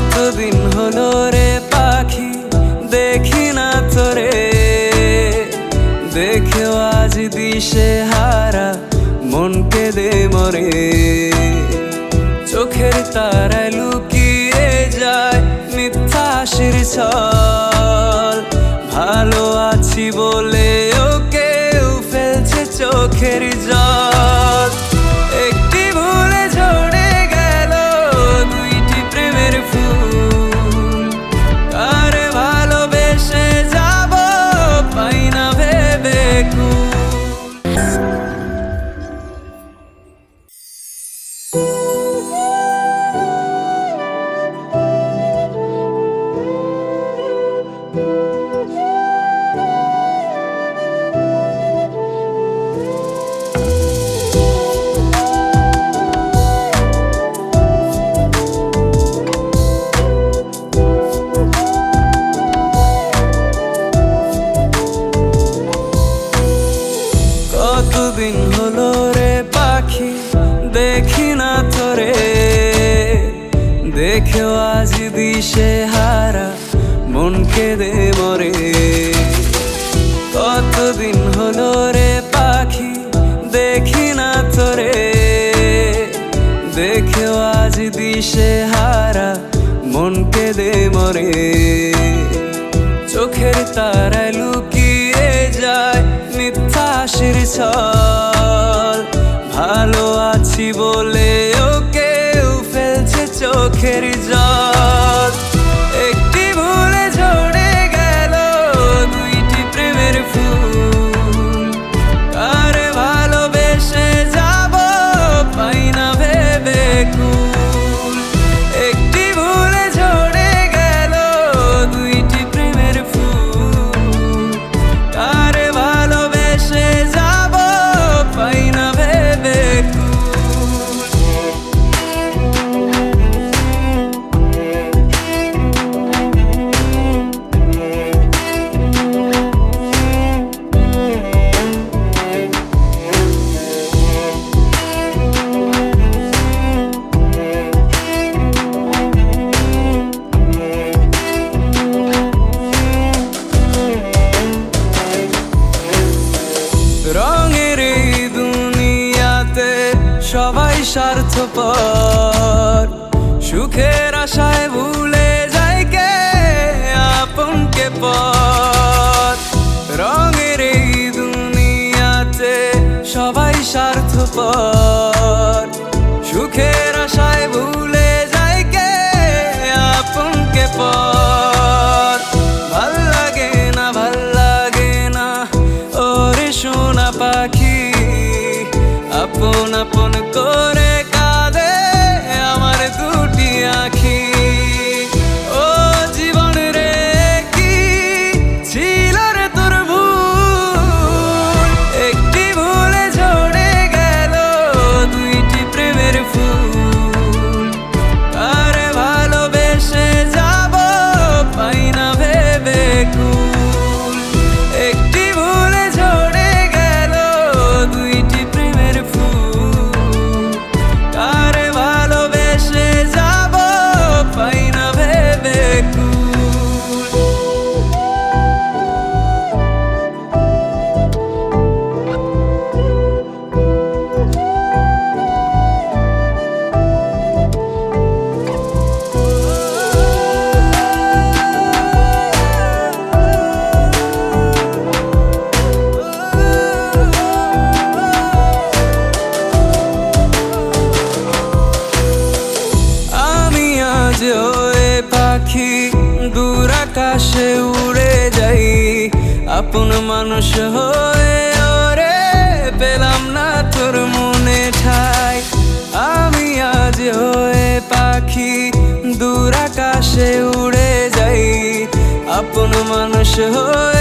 কতদিন হলো রে পাখি, দেখি না তোরে। দেখেও আজ দিশে হারা মনকে দে মরে। চোখের তারায় লুকিয়ে যায় মিথ্যা হাসির ছল। ভালো আছি বলে ওকে ফেলছে চোখের জল। দেখেও আজ দিশে হারা মনকে দে মরে। কতদিন হলো রে পাখি, দেখি না তোরে। দেখেও আজ দিশে হারা মনকে দে মরে। চোখের তারায় লুকিয়ে যায় মিথ্যা হাসির ছল ভালো আছি বলে চোখের জল স্বার্থপর। সুখের আশায় ভুলে যায় কে আপনকে পর। রঙের এই দুনিয়াতে সবাই স্বার্থপর। সুখের আশায় ভুলে যায় কে আপনকে পর। আকাশে উড়ে যাই। আপন মানুষ হয়ে ওরে পেলাম না তোর মনে ঠাই। আমি আজ হয়ে পাখি, দূর আকাশে উড়ে যাই। আপন মানুষ হয়ে